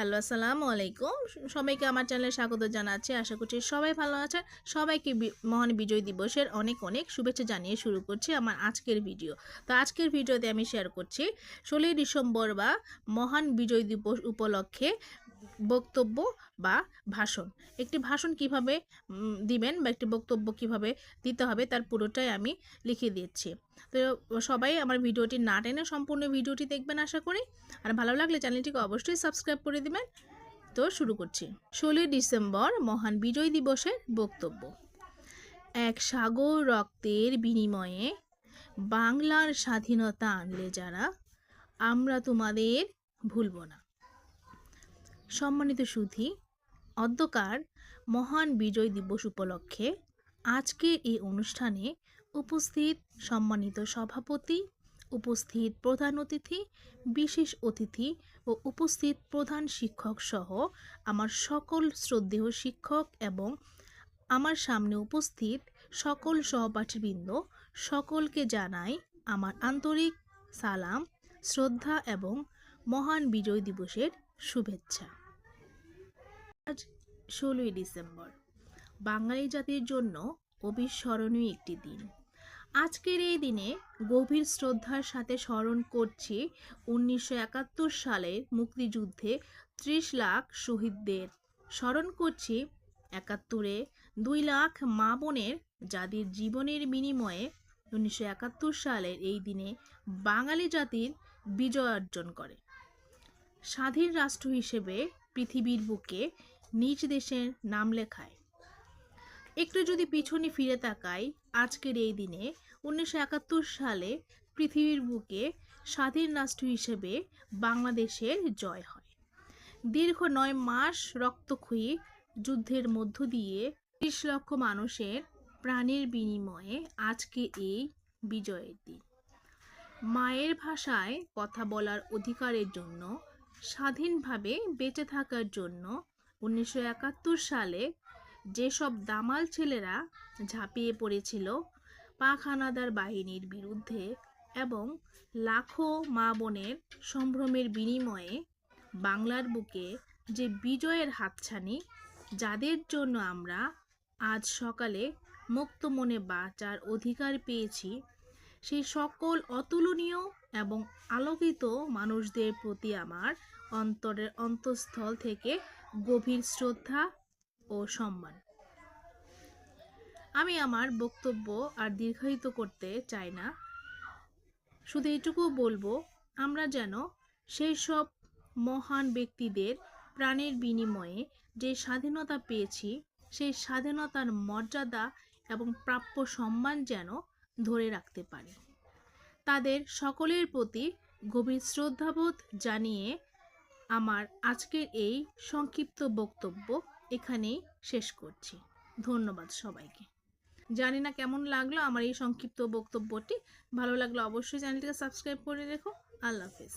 Hello, আসসালামু আলাইকুম। সবাইকে আমার চ্যানেলে স্বাগত জানাচ্ছি। আশা করছি সবাই ভালো আছেন। সবাইকে মহান বিজয় দিবসের অনেক অনেক শুভেচ্ছা জানিয়ে শুরু করছি আমার আজকের ভিডিও। তো আজকের ভিডিওতে আমি শেয়ার করছি ষোলোই ডিসেম্বর বা মহান বিজয় দিবস উপলক্ষে বক্তব্য বা ভাষণ। একটি ভাষণ কীভাবে দিবেন বা একটি বক্তব্য কীভাবে দিতে হবে তার পুরোটাই আমি লিখে দিচ্ছি। তো সবাই আমার ভিডিওটি না টেনে সম্পূর্ণ ভিডিওটি দেখবেন আশা করি। আর ভালো লাগলে চ্যানেলটিকে অবশ্যই সাবস্ক্রাইব করে দিবেন। তো শুরু করছি। ষোলোই ডিসেম্বর মহান বিজয় দিবসের বক্তব্য। এক সাগর রক্তের বিনিময়ে বাংলার স্বাধীনতা আনলে যারা, আমরা তোমাদের ভুলব না। সম্মানিত সুধী অদ্যকার মহান বিজয় দিবস উপলক্ষে আজকের এই অনুষ্ঠানে উপস্থিত সম্মানিত সভাপতি, উপস্থিত প্রধান অতিথি, বিশেষ অতিথি ও উপস্থিত প্রধান শিক্ষক সহ আমার সকল শ্রদ্ধেয় শিক্ষক এবং আমার সামনে উপস্থিত সকল সহপাঠীবৃন্দ, সকলকে জানাই আমার আন্তরিক সালাম, শ্রদ্ধা এবং মহান বিজয় দিবসের শুভেচ্ছা। আজ ষোলোই ডিসেম্বর। বাঙালি জাতির জন্য অবিস্মরণীয় একটি দিন। আজকের এই দিনে গভীর শ্রদ্ধার সাথে স্মরণ করছি উনিশশো একাত্তর সালের মুক্তিযুদ্ধে ত্রিশ লাখ শহীদদের। স্মরণ করছি একাত্তরে দুই লাখ মা বোনের যাদের জীবনের বিনিময়ে উনিশশো একাত্তর সালের এই দিনে বাঙালি জাতির বিজয় অর্জন করে। স্বাধীন রাষ্ট্র হিসেবে পৃথিবীর বুকে নিজ দেশের নাম লেখায়। একটু যদি পিছনে ফিরে তাকাই, আজকের এই দিনে উনিশশো একাত্তর সালে পৃথিবীর বুকে স্বাধীন রাষ্ট্র হিসেবে বাংলাদেশের জয় হয়। দীর্ঘ নয় মাস রক্তক্ষয়ী যুদ্ধের মধ্য দিয়ে ত্রিশ লক্ষ মানুষের প্রাণের বিনিময়ে আজকে এই বিজয়ের দিন। মায়ের ভাষায় কথা বলার অধিকারের জন্য, স্বাধীনভাবে বেঁচে থাকার জন্য উনিশশো একাত্তর সালে যেসব দামাল ছেলেরা ঝাঁপিয়ে পড়েছিল পাক হানাদার বাহিনীর বিরুদ্ধে এবং লাখো মা বোনের সম্ভ্রমের বিনিময়ে বাংলার বুকে যে বিজয়ের হাতছানি, যাদের জন্য আমরা আজ সকালে মুক্ত মনে বাঁচার অধিকার পেয়েছি, সেই সকল অতুলনীয় এবং আলোকিত মানুষদের প্রতি আমার অন্তরের অন্তঃস্থল থেকে গভীর শ্রদ্ধা ও সম্মান। আমি আমার বক্তব্য আর দীর্ঘায়িত করতে চাই না। শুধু এইটুকু বলব, আমরা যেন সেই সব মহান ব্যক্তিদের প্রাণের বিনিময়ে যে স্বাধীনতা পেয়েছি, সেই স্বাধীনতার মর্যাদা এবং প্রাপ্য সম্মান যেন ধরে রাখতে পারি। তাদের সকলের প্রতি গভীর শ্রদ্ধাবোধ জানিয়ে আমার আজকের এই সংক্ষিপ্ত বক্তব্য এখানেই শেষ করছি। ধন্যবাদ সবাইকে। জানি না কেমন লাগল আমার এই সংক্ষিপ্ত বক্তব্যটি। ভালো লাগল অবশ্যই চ্যানেলটিকে সাবস্ক্রাইব করে রেখো। আল্লাহ হাফেজ।